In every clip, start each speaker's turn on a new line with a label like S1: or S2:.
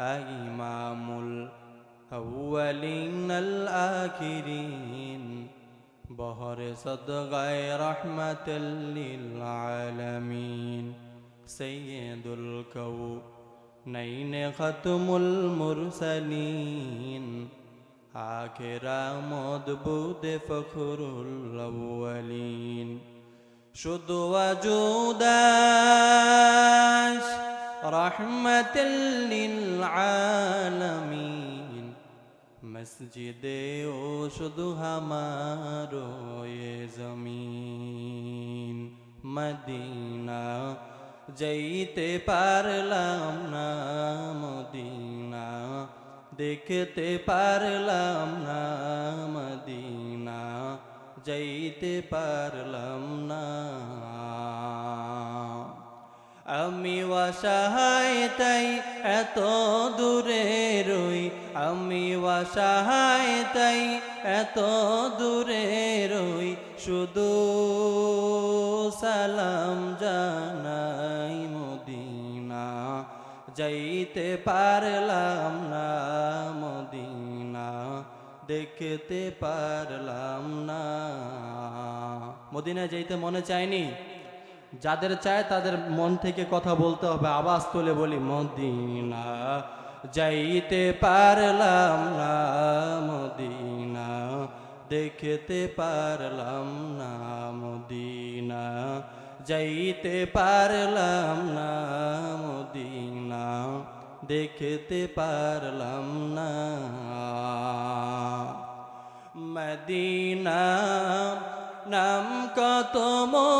S1: إمام الأولين الآخرين بهر صدق رحمة للعالمين سيد الكونين ختم المرسلين آخر مضبوط فخر الأولين شد وجوداش আলামিন মসজিদে ও শুধু হামারো এ জমিন। মদিনা যাইতে পারলাম না, মদিনা। দেখতে পারলাম না, মদিনা। যাইতে পারলাম না। আমি অসহায় তাই এত দূরে রই। আমি অসহায় তাই এত দূরে রই। শুধু সালাম জানাই মদিনা, যাইতে পারলাম না মদিনা, দেখতে পারলাম না। মদিনায় যাইতে মনে চায়নি? যাদের চায় তাদের মন থেকে কথা বলতে হবে, আওয়াজ তুলে বলি, মদিনা যাইতে পারলাম না, মদিনা দেখতে পারলাম না, মদিনা যাইতে পারলাম না, মদিনা দেখতে পারলাম না, মদিনা নাম কত মধু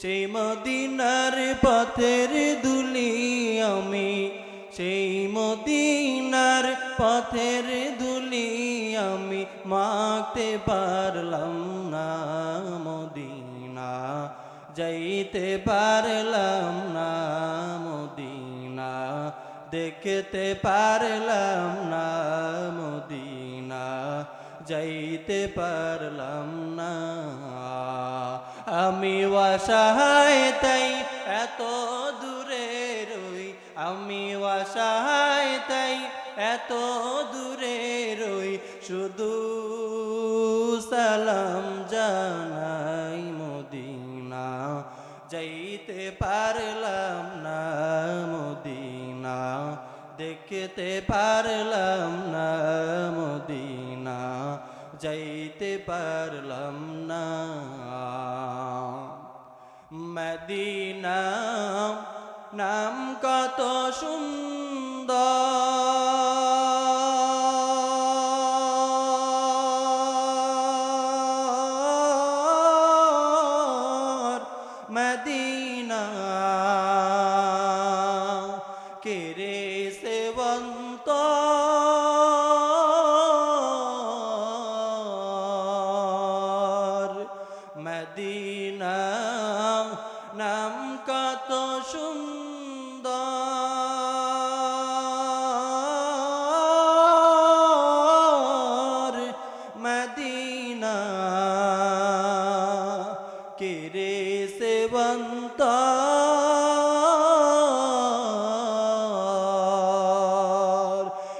S1: সেই মদিনার পথের দুলি আমি, সেই মদিনার পথের দুলি আমি মাখতে পারলাম না মদিনা, যাইতে পারলাম না মদিনা, দেখতে পারলাম না মদিনা, যাইতে পারলাম না আমি অসহায় তাই এত দূরে রই। আমি অসহায় তাই এত দূরে রই। শুধু সালাম জানাই মদিনা, যাইতে পারলাম না মদিনা, দেখতে পারলাম কত সুন্দর মদিনা। কেরে সেবন্ত? মদিনা।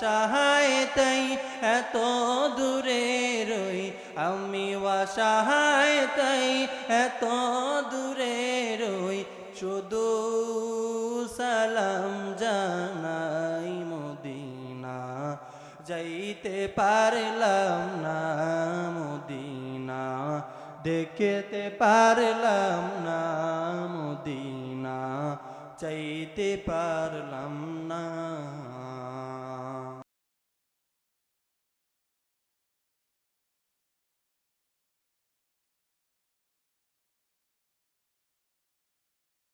S1: অসহায় এত দূরে রই। আমি অসহায় এত দূরে রই। শুধু সালাম জানাই মদিনা। যাইতে পারলাম না মদিনা। দেখতে পারলাম না মদিনা। চাইতে পারলাম